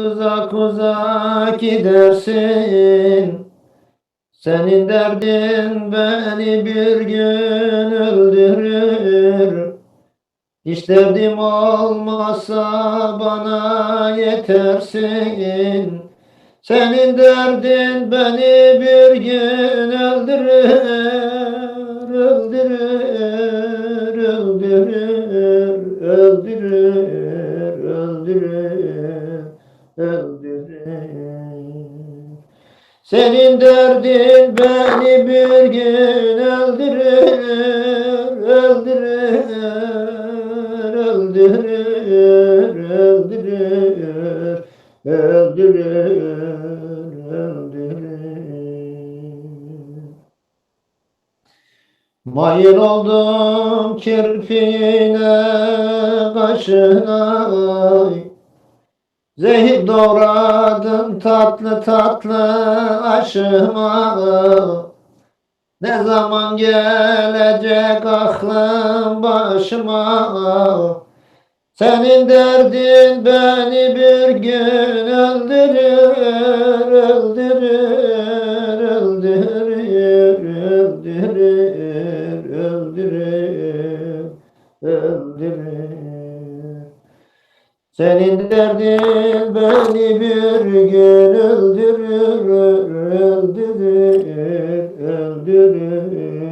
Uzak uzak gidersin. Senin derdin beni bir gün öldürür. Hiç derdim olmasa bana yetersin. Senin derdin beni bir gün öldürür Öldürür, öldürür, öldürür, öldürür, öldürür senin derdin beni bir gün öldürür, öldürür, öldürür, öldürür, öldürür, öldürür. Mayın oldum kirpiğine, kaşına, Zehir doğradın tatlı tatlı aşıma Ne zaman gelecek aklım başıma? Senin derdin beni bir gün öldürür Öldürür, öldürür, öldürür, öldürür, öldürür senin derdin beni bir gün öldürür, öldürür, öldürür.